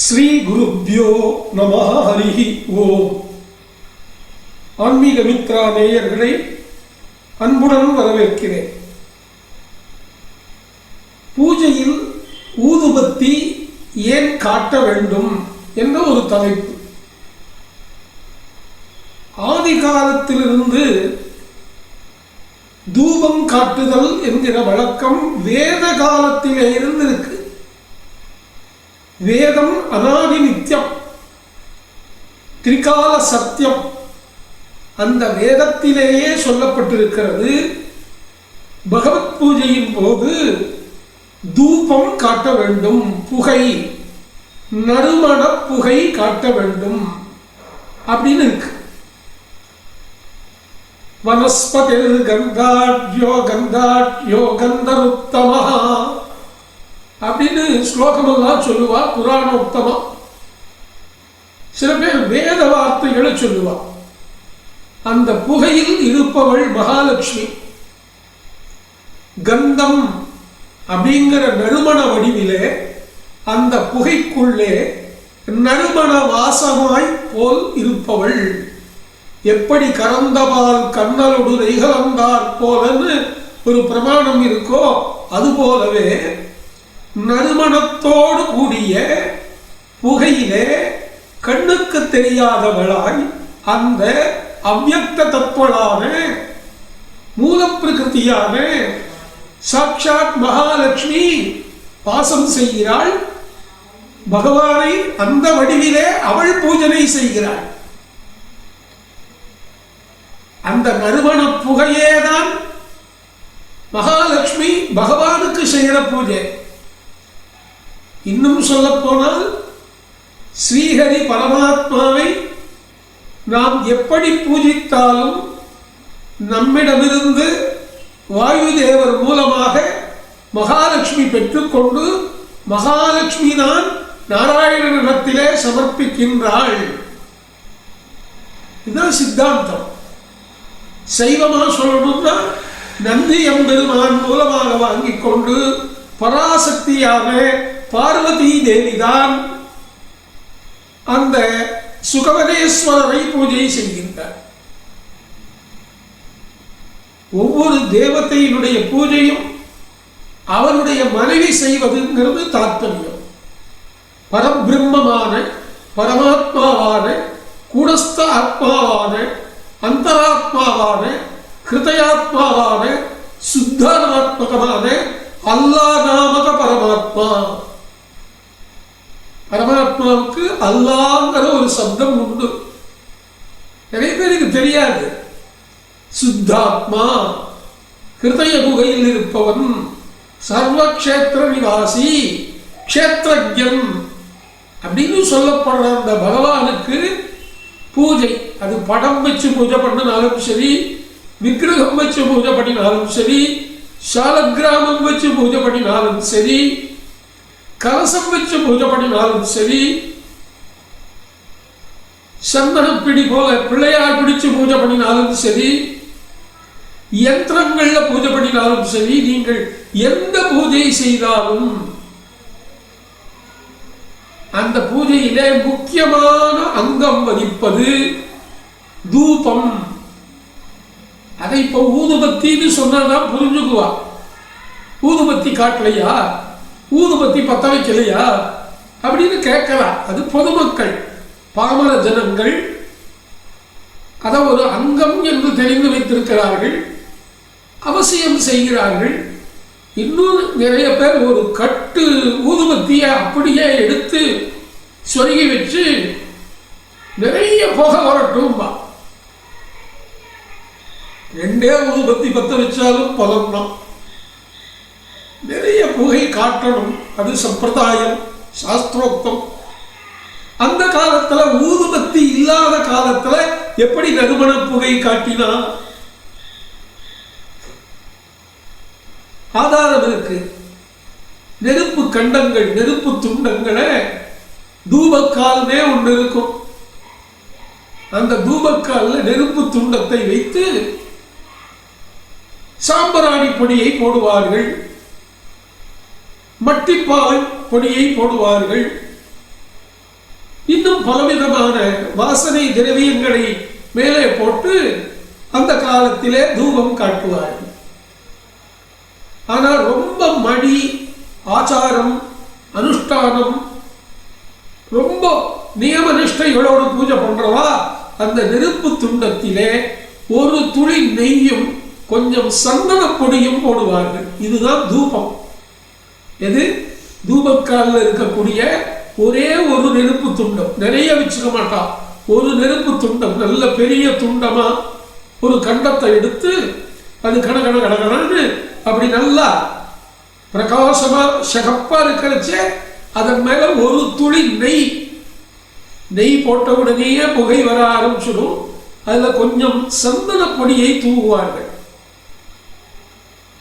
ஸ்ரீ குருப்யோ நம ஹரிஹி ஓம். ஆன்மீக மித்ரா நேயர்களை அன்புடன் வரவேற்கிறேன். பூஜையில் ஊதுபத்தி ஏன் காட்ட வேண்டும் என்ற ஒரு தலைப்பு. ஆதி காலத்திலிருந்து தூபம் காட்டுதல் என்கிற வழக்கம் வேத காலத்திலே இருந்திருக்கு. வேதம் அநாதி நித்தியம் திரிகால சத்தியம். அந்த வேதத்திலேயே சொல்லப்பட்டிருக்கிறது பகவத் பூஜையின் போது தூபம் காட்ட வேண்டும் புகை நறுமண புகை காட்ட வேண்டும் அப்படின்னு இருக்கு. வனஸ்பதிர் கந்தாட்யோ கந்தாட்யோ கந்தருத்தம். ஸ்லோகமெல்லாம் சொல்லுவா புராண உத்தமம். சில பேர் வேத வார்த்தைகளை சொல்லுவா. அந்த புகையில் இருப்பவள் மகாலட்சுமி. கந்தம் அப்படிங்கிற நறுமண வடிவிலே அந்த புகைக்குள்ளே நறுமண வாசமாய் போல் இருப்பவள். எப்படி கறந்தபால் கண்ணலொடு நெய்கலந்தார் போலன்னு ஒரு பிரமாணம் இருக்கோ அது போலவே நறுமணத்தோடு கூடிய புகையிலே கண்ணுக்கு தெரியாதவளாய் அந்த அவ்வக்த தத்துவளான மூலப்பிரகிருதியான சாட்சாத் மகாலட்சுமி பாசம் செய்கிறாள். பகவானை அந்த வடிவிலே அவள் பூஜனை செய்கிறாள். அந்த நறுமண புகையேதான் மகாலட்சுமி பகவானுக்கு செய்கிற பூஜை. இன்னும் சொல்ல போனால் ஸ்ரீஹரி பரமாத்மாவை நாம் எப்படி பூஜித்தாலும் நம்மிடமிருந்து வாயு தேவர் மூலமாக மகாலட்சுமி பெற்றுக்கொண்டு மகாலட்சுமி தான் நாராயணனிடத்திலே சமர்ப்பிக்கின்றாள். இதுதான் சித்தாந்தம். சைவமாக சொல்லணும்னா நந்தி எம்பெருமான் மூலமாக வாங்கிக் கொண்டு பராசக்தியாக பார்வதி தேவிதான் அந்த சுகவனேஸ்வரரை பூஜை செய்கின்றார். ஒவ்வொரு தேவத்தையினுடைய பூஜையும் அவருடைய மனைவி செய்வதுங்கிறது தாற்பயம் பரபிரம்மமான பரமாத்மாவான கூடஸ்த ஆத்மாவான அந்தராத்மாவான ஹிருதயாத்மாவான சுத்தாத்மகமான அல்லா நாமக பரமாத்மா. பரமாத்மாவுக்கு அல்லாங்கிற ஒரு சப்தம் உண்டு. நிறைய பேருக்கு தெரியாது. சுத்தாத்மா ஹிருதய குகையில் இருப்பவன் சர்வக்ஷேத்திர நிவாசி க்ஷேத்திரஜன் அப்படின்னு சொல்லப்படுற அந்த பகவானுக்கு பூஜை. அது படம் வச்சு பூஜை பண்ணினாலும் சரி விக்கிரகம் வச்சு பூஜை பண்ணினாலும் சரி சாலக்கிராமம் வச்சு பூஜை பண்ணினாலும் சரி கலசம் வச்சு பூஜை பண்ணினாலும் சரி சந்தனப்பிடி போல பிள்ளையார் பிடிச்சு பூஜை பண்ணினாலும் சரி யந்திரங்களில் பூஜை பண்ணினாலும் சரி நீங்கள் எந்த பூஜை செய்தாலும் அந்த பூஜையிலே முக்கியமான அங்கம் வகிப்பது தூபம். அதை இப்ப ஊதுபத்தின்னு சொன்னாதான் புரிஞ்சுக்குவா. ஊதுபத்தி காட்டலையா? ஊதுபத்தி பத்த வைக்கலையா அப்படின்னு கேட்கலாம். அது பொதுமக்கள் பாமர ஜனங்கள். அதை ஒரு அங்கம் என்று தெரிந்து வைத்திருக்கிறார்கள். அவசியம் செய்கிறார்கள். இன்னும் நிறைய பேர் ஒரு கட்டு ஊதுபத்தியை அப்படியே எடுத்து சொருகி வச்சு நிறைய புகை வரட்டும்பா ரெண்டே ஊதுபத்தி பற்ற வச்சாலும் பலன் தான். நிறைய புகை காட்டணும். அது சம்பிரதாயம் சாஸ்திரோக்தம். அந்த காலத்துல ஊதுபத்தி இல்லாத காலத்துல எப்படி நறுமண புகை காட்டினா ஆதாரம் இருக்கு. நெருப்பு கண்டங்கள் நெருப்பு துண்டங்களை தூபக்கால்னே ஒன்று இருக்கும். அந்த தூபக்கால்ல நெருப்பு துண்டத்தை வைத்து சாம்பராணி பொடியை போடுவார்கள். மட்டிப்பால் பொடியை போடுவார்கள். இன்னும் பலவிதமான வாசனை திரவியங்களை மேலே போட்டு அந்த காலத்திலே தூபம் காட்டுவார்கள். ஆனால் ரொம்ப மடி ஆச்சாரம் அனுஷ்டானம் ரொம்ப நியம நிஷ்டைகளோடு பூஜை பண்றவா அந்த நெருப்பு துண்டத்திலே ஒரு துளி நெய்யும் கொஞ்சம் சந்தன பொடியும் போடுவார்கள். இதுதான் தூபம். எது? தூபக்காலில் இருக்கக்கூடிய ஒரே ஒரு நெருப்பு துண்டம். நிறைய வச்சுக்க மாட்டான் ஒரு நெருப்பு துண்டம். நல்ல பெரிய துண்டமா ஒரு கண்டத்தை எடுத்து அது கண கண கடகடன்னு அப்படி நல்லா பிரகாசமா சகப்பா இருக்கிறச்சே அதன் மேல ஒரு துளி நெய். நெய் போட்ட உடனேயே புகை வர ஆரம்பிச்சிடும். அதுல கொஞ்சம் சந்தன பொடியை தூவுவார்கள்.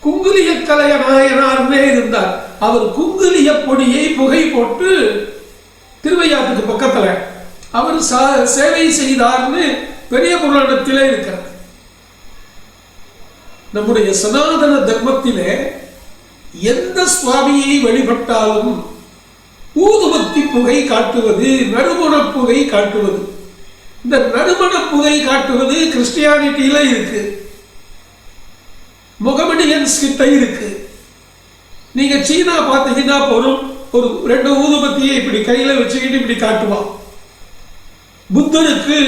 குங்குலிய கலைய நாயனார்னே இருந்தார். அவர் குங்குலிய பொடியை புகை போட்டு திருவையாத்துக்கு பக்கத்தில் அவர் சா- சேவை செய்தார்னு பெரிய புராணத்திலே இருக்கிறார். நம்முடைய சனாதன தர்மத்திலே எந்த சுவாமியை வழிபட்டாலும் ஊதுபத்தி புகை காட்டுவது நறுமண புகை காட்டுவது. இந்த நறுமண புகை காட்டுவது கிறிஸ்டியானிட்டியில இருக்கு. முகமடியன்ஸ் கிட்ட இருக்கு. நீங்க சீனா பார்த்தீங்கன்னா போதும் ஒரு ரெண்டு ஊதுபத்தியை இப்படி கையில வச்சுக்கிட்டு இப்படி காட்டுவான் புத்தருக்கு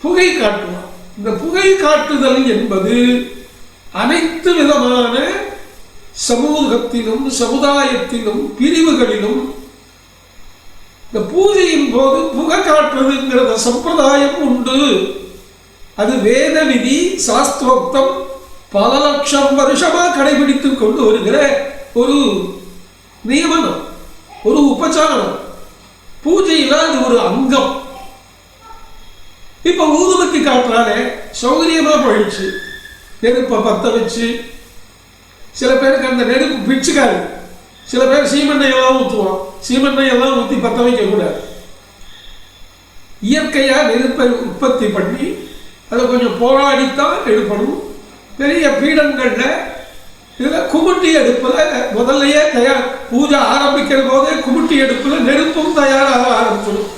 புகை காட்டுவான் இந்த புகை காட்டுதல் என்பது அனைத்து விதமான சமூகத்திலும் சமுதாயத்திலும் பிரிவுகளிலும் இந்த பூஜையின் போது புகை காட்டுறதுங்கிற சம்பிரதாயம் உண்டு. அது வேத விதி சாஸ்திரோக்தம் பல லட்சம் வருஷமா கடைபிடித்துக் கொண்டு வருகிற ஒரு நியமனம் ஒரு உபச்சாரம் பூஜையில அது ஒரு அங்கம். இப்ப ஊதுபத்தி காட்டுறாலே சௌகரியமா போயிடுச்சு. நெருப்பை பத்த வச்சு சில பேருக்கு அந்த நெருப்பு பிச்சுக்காது. சில பேர் சீமெண்ணையெல்லாம் ஊற்றுவான் சீமெண்ணையெல்லாம் ஊற்றி பத்த வைக்க கூடாது. இயற்கையாக நெருப்பை உற்பத்தி பண்ணி அதை கொஞ்சம் போராடித்தான் எடுக்கணும். பெரிய பீடங்களில் இதில் குமிட்டி எடுப்பில் முதல்லயே தயார் பூஜை ஆரம்பிக்கிற போதே குமிட்டி எடுப்பில் நெருப்பும் தயாராக ஆரம்பிச்சிடும்.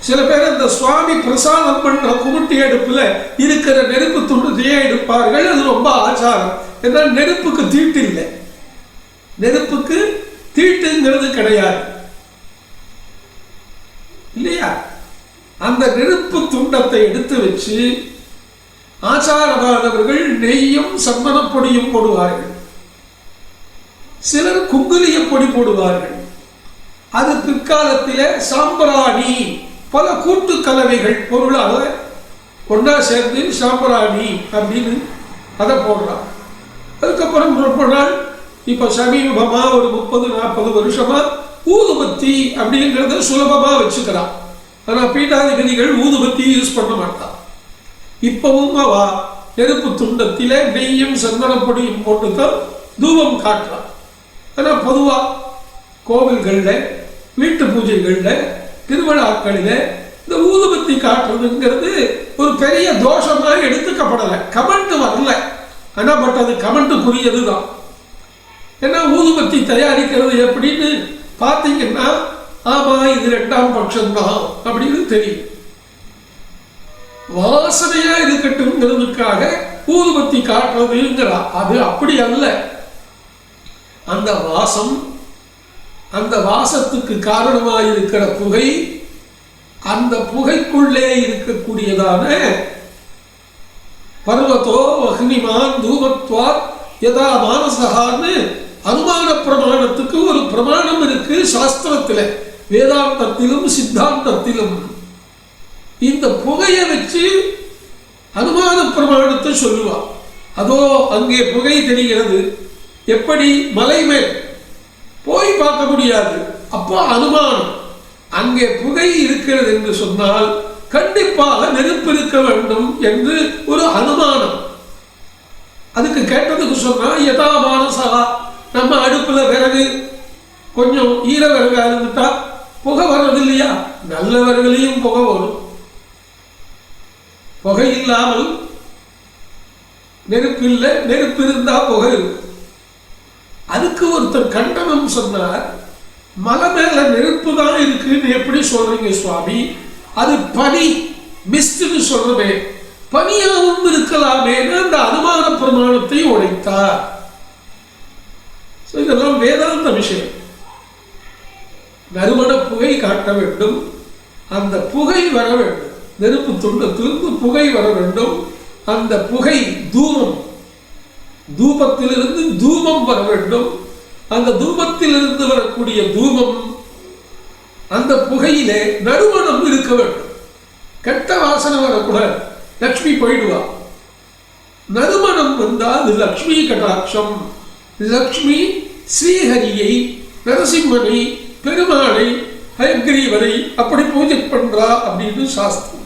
சில பேர் இந்த சுவாமி பிரசாதம் பண்ணுற குமிட்டி எடுப்பில் இருக்கிற நெருப்பு துண்டுத்தையே எடுப்பார்கள். அது ரொம்ப ஆச்சாரம். ஏன்னா நெருப்புக்கு தீட்டு இல்லை. நெருப்புக்கு தீட்டுங்கிறது கிடையாது. இல்லையா? அந்த நெருப்பு துண்டத்தை எடுத்து வச்சு ஆச்சாரமானவர்கள் நெய்யும் சந்தனப் பொடியும் போடுவார்கள். சிலர் குங்குலிய பொடி போடுவார்கள். அது பிற்காலத்தில் சாம்பிராணி பல கூட்டு கலவைகள் பொருளாக ஒன்றா சேர்ந்து சாம்பிராணி அப்படின்னு அதை போடுறான் அதுக்கப்புறம் ரொம்ப நாள் இப்போ சமீபமாக ஒரு முப்பது நாற்பது வருஷமா ஊதுபத்தி அப்படிங்கிறத சுலபமாக வச்சுக்கிறான். ஆனால் பீட்டாதிபதிகள் ஊதுபத்தி யூஸ் பண்ண மாட்டான் இப்பவும் அவ நெருப்பு துண்டத்திலே நெய்யும் சந்தனப்பொடியும் போட்டுத்தான் தூபம் காட்டுறான். ஆனால் பொதுவாக கோவில்களில் வீட்டு பூஜைகளில் திருவிழாக்களில் இந்த ஊதுபத்தி காட்டுறதுங்கிறது ஒரு பெரிய தோஷமாக எடுத்துக்கப்படலை. கமெண்ட் வரல. ஆனால் பட் அது கமெண்ட்டுக்குரியது தான் ஏன்னா ஊதுபத்தி தயாரிக்கிறது எப்படின்னு பார்த்தீங்கன்னா ஆமாம் இது ரெண்டாம் பட்சம்தான் அப்படின்னு தெரியும். வாசனையா இருக்கட்டும்ங்கிறதுக்காக ஊதுபத்தி காட்டுறதுங்கிறா அது அப்படி அல்ல. அந்த வாசம் அந்த வாசத்துக்கு காரணமாக இருக்கிற புகை அந்த புகைக்குள்ளே இருக்கக்கூடியதான பர்வத்தோ அக்னிமான் தூமத்வாத் எதா மானசகான்னு அனுமான பிரமாணத்துக்கு ஒரு பிரமாணம் இருக்கு சாஸ்திரத்துல. வேதாந்தத்திலும் சித்தாந்தத்திலும். இந்த புகையை வச்சு அனுமான பிரமாணத்தை சொல்லுவா. அதோ அங்கே புகை தெரிகிறது. எப்படி? மலை மேல். போய் பார்க்க முடியாது. அப்போ அனுமானம். அங்கே புகை இருக்கிறது என்று சொன்னால் கண்டிப்பாக நெருப்பு இருக்க வேண்டும் என்று ஒரு அனுமானம். அதுக்கு கேட்டதுக்கு சொன்னா யதா மானசா? நம்ம அடுப்புல விறகு. கொஞ்சம் ஈர விறகா இருந்துட்டா புகை வர்றது இல்லையா நல்ல விறகுலையும் புகை வரும். புகை இல்லாமல் நெருப்பு இல்லை நெருப்பு இருந்தால் புகை. இருக்கும் அதுக்கு ஒருத்தர் கண்டனம் சொன்னார் மலை மேல நெருப்பு தான் இருக்குன்னு எப்படி சொல்றீங்க சுவாமி? அது பனி மிஸ்ட்னு சொல்றமே. பனியாகவும் இருக்கலாமேன்னு அந்த அனுமான பிரமாணத்தை உடைத்தார். இதெல்லாம் வேதாந்த விஷயம். நறுமண புகை காட்ட வேண்டும். அந்த புகை வர வேண்டும். நெருப்பு துண்டத்திலிருந்து புகை வர வேண்டும். அந்த புகை தூமம். தூபத்திலிருந்து தூமம் வர வேண்டும். அந்த தூபத்திலிருந்து வரக்கூடிய தூமம் அந்த புகையிலே நறுமணம் இருக்க வேண்டும். கெட்ட வாசனை வரக்கூடாது. லக்ஷ்மி போயிடுவா. நறுமணம் வந்தால் லக்ஷ்மி கடாட்சம். லக்ஷ்மி ஸ்ரீஹரியை நரசிம்மனை பெருமாளை ஹயக்ரீவனை அப்படி பூஜை பண்றா அப்படின்னு சாஸ்திரம்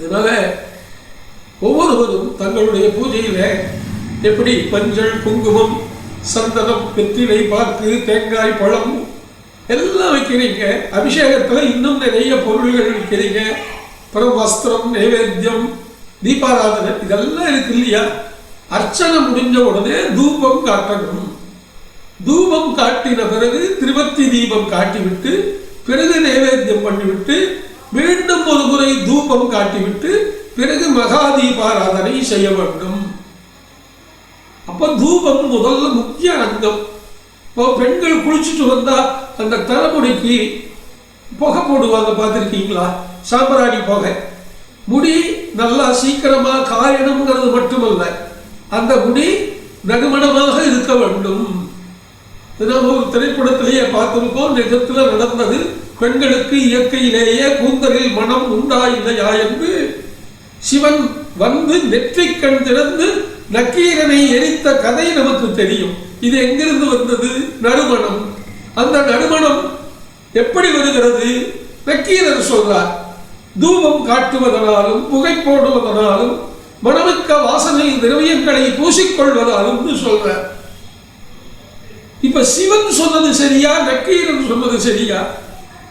இதனால ஒவ்வொருவரும் தங்களுடைய பூஜையில எப்படி பஞ்சள் குங்குமம் சந்தனம் வெற்றிலை பாக்கு தேங்காய் பழம் எல்லாம் வைக்கிறீங்க அபிஷேகத்தில் இன்னும் நிறைய பொருள்கள் வைக்கிறீங்க. அப்புறம் வஸ்திரம் நைவேத்தியம் தீபாராதனை இதெல்லாம் இருக்கு இல்லையா? அர்ச்சனை முடிஞ்ச உடனே தூபம் காட்டணும். தூபம் காட்டின பிறகு திருவத்தி தீபம் காட்டிவிட்டு பிறகு நைவேத்தியம் பண்ணிவிட்டு மீண்டும் ஒரு முறை தூபம் காட்டிவிட்டு பிறகு மகா தீபாராதனை செய்ய வேண்டும். அப்ப தூபம் முதல்ல முக்கிய அங்கம். இப்போ பெண்கள் குளிச்சுட்டு வந்தா அந்த தலைமுடிக்கு புகை போடுவாங்க பார்த்துருக்கீங்களா? சாம்பிராணி புகை. முடி நல்லா சீக்கிரமாக காயணுங்கிறது மட்டுமல்ல அந்த முடி நறுமணமாக இருக்க வேண்டும். நாம் ஒரு திரைப்படத்திலேயே பார்த்திருக்கோம் நிஜத்தில் நடந்தது பெண்களுக்கு இயற்கையிலேயே கூந்தலில் மனம் உண்டா இல்லையா என்று சிவன் வந்து நெற்றி கண் திறந்து நக்கீரனை எரித்த கதை நமக்கு தெரியும். இது எங்கிருந்து வந்தது? நறுமணம். அந்த நறுமணம் எப்படி வருகிறது? நக்கீரர் சொல்றார். தூபம் காட்டுவதனாலும் புகை போடுவதனாலும் மனமிக்க வாசனை திரவியங்களை பூசிக்கொள்வதாலும் சொல்றார். இப்ப சிவன் சொன்னது சரியா நக்கீரன் சொன்னது சரியா?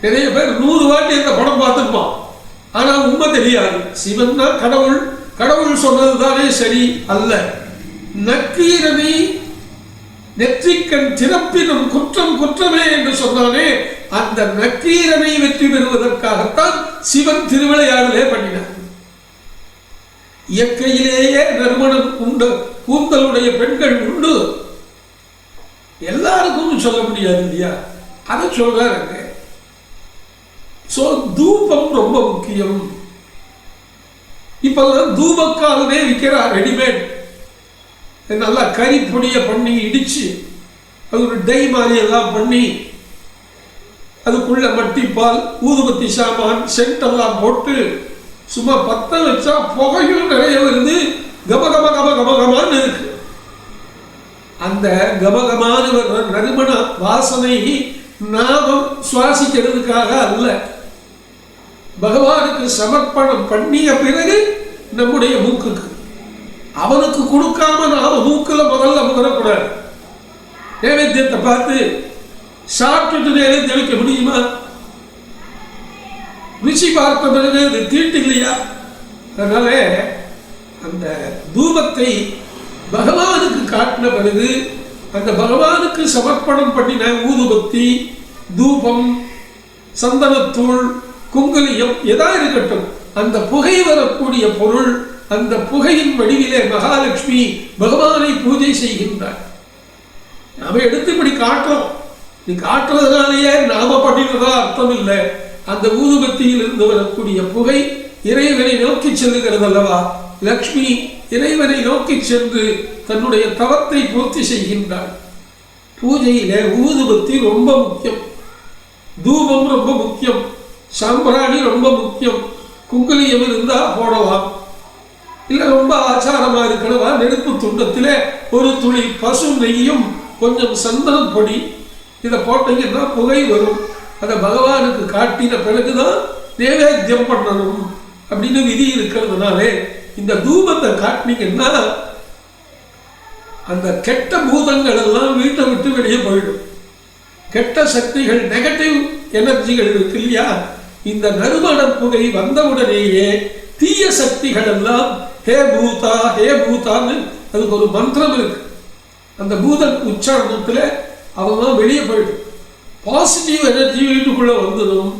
நிறைய பேர் நூறு வாட்டி இந்த படம் பார்த்துருப்பான். ஆனா உண்மை தெரியாது. சிவன் தான் கடவுள். கடவுள் சொன்னது தானே சரி அல்ல. நக்கீரனை நெற்றிக்கண் திறப்பினும் குற்றம் குற்றமே என்று சொன்னானே அந்த நக்கீரனை வெற்றி பெறுவதற்காகத்தான் சிவன் திருவிளையாடலே பண்ணினார். இயற்கையிலேயே நறுமணம் உண்டு கூந்தலுடைய பெண்கள் உண்டு. எல்லாருக்கும் சொல்ல முடியாது இல்லையா? அதை சொல்றாருங்க ஸோ தூபம் ரொம்ப முக்கியம். இப்போ தூபக்காலமே விற்கிறா ரெடிமேட் நல்லா கறி பொடியை பண்ணி இடிச்சு அது ஒரு டை மாதிரி எல்லாம் பண்ணி அதுக்குள்ள மட்டிப்பால் ஊதுபத்தி சாமான் சென்ட் எல்லாம் போட்டு சும்மா பத்த வச்சா புகையும் நிறைய வருது. கம கம கம கம கமான்னு இருக்கு. அந்த கமகமான நறுமண வாசனை நாமம் சுவாசிக்கிறதுக்காக அல்ல. பகவானுக்கு சமர்ப்பணம் பண்ணிய பிறகு நம்முடைய மூக்குக்கு. அவனுக்கு கொடுக்காம நாம மூக்கில் முதல்ல முகரக்கூடாது. நைவேத்தியத்தை பார்த்து சாப்பிட்டுட்டு நைவேத்தியம் வைக்க முடியுமா? ருச்சி பார்த்த பிறகு அது தீட்டு இல்லையா? அதனால அந்த தூபத்தை பகவானுக்கு காட்டின பிறகு அந்த பகவானுக்கு சமர்ப்பணம் பண்ணின ஊதுபத்தி தூபம் சந்தனத்தூள் குங்குலியம் எதா இருக்கட்டும் அந்த புகை வரக்கூடிய பொருள் அந்த புகையின் வடிவிலே மகாலட்சுமி பகவானை பூஜை செய்கின்றார். நாம எடுத்து இப்படி காட்டுறோம். நீ காட்டுறதுனாலேயே நாம பண்ணினதா அர்த்தம் இல்லை அந்த ஊதுபத்தியில் இருந்து வரக்கூடிய புகை இறைவனை நோக்கி செல்லுகிறது அல்லவா லக்ஷ்மி இறைவனை நோக்கி சென்று தன்னுடைய தவத்தை பூர்த்தி செய்கின்றாள். பூஜையில ஊதுபத்தி ரொம்ப முக்கியம். தூபம் ரொம்ப முக்கியம். சாம்பிராணி ரொம்ப முக்கியம். குங்குலியம் இருந்தால் போடலாம் இல்லை ரொம்ப ஆச்சாரமாக இருக்கணுமா? நெருப்பு துண்டத்தில் ஒரு துளி பசு நெய்யும் கொஞ்சம் சந்தனம் பொடி இதை போட்டீங்கன்னா புகை வரும். அதை பகவானுக்கு காட்டின பிறகுதான் நைவேத்தியம் பண்ணணும் அப்படின்னு விதி இருக்கிறதுனாலே இந்த தூபத்தை காட்டினீங்கன்னா அந்த கெட்ட பூதங்கள் எல்லாம் வீட்டை விட்டு வெளியே போயிடும். கெட்ட சக்திகள் நெகட்டிவ் எனர்ஜிகள் இருக்கு இல்லையா? இந்த நறுமண புகை வந்தவுடனேயே தீய சக்திகள் எல்லாம் ஹே பூதா ஹே பூதான்னு அதுக்கு ஒரு மந்திரம் இருக்கு. அந்த பூதன் உச்சாரணத்தில் அவெல்லாம் வெளியே போயிடும். பாசிட்டிவ் எனர்ஜி வீட்டுக்குள்ளே வந்துடும்.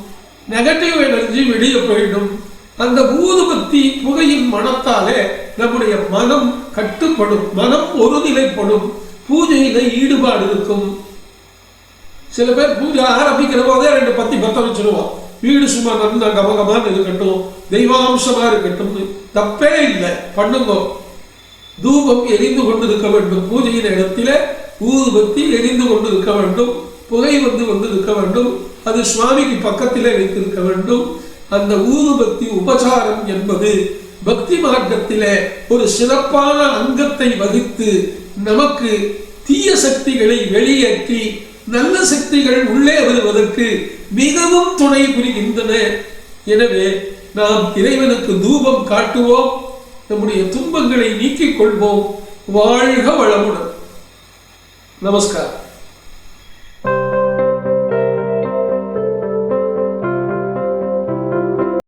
நெகட்டிவ் எனர்ஜி வெளியே போயிடும். அந்த ஊதுபத்தி புகையின் மனத்தாலே நம்முடைய மனம் கட்டுப்படும் மனம் ஒருநிலைப்படும் பூஜையில ஈடுபாடு இருக்கும். சில பேர் பூஜை ஆரம்பிக்கிற போதே ரெண்டு பத்தி பத்த வச்சிருவோம். வீடு சும்மா நல்லா கமகமான்னு இருக்கட்டும் தெய்வாம்சமா இருக்கட்டும். தப்பே இல்லை பண்ணுங்க. தூபம் எரிந்து கொண்டிருக்க வேண்டும். பூஜையின் இடத்திலே ஊதுபத்தி எரிந்து கொண்டிருக்க வேண்டும். புகை வந்து வந்து இருக்க வேண்டும். அது சுவாமிக்கு பக்கத்திலே வைத்திருக்க வேண்டும். அந்த ஊதுபத்தி உபசாரம் என்பது பக்தி மார்க்கத்திலே ஒரு சிறப்பான அங்கத்தை வகித்து நமக்கு தீய சக்திகளை வெளியேற்றி நல்ல சக்திகள் உள்ளே வருவதற்கு மிகவும் துணை புரிகின்றன. எனவே நாம் இறைவனுக்கு தூபம் காட்டுவோம். நம்முடைய துன்பங்களை நீக்கிக் கொள்வோம். வாழ்க வளமுடன். நமஸ்காரம்.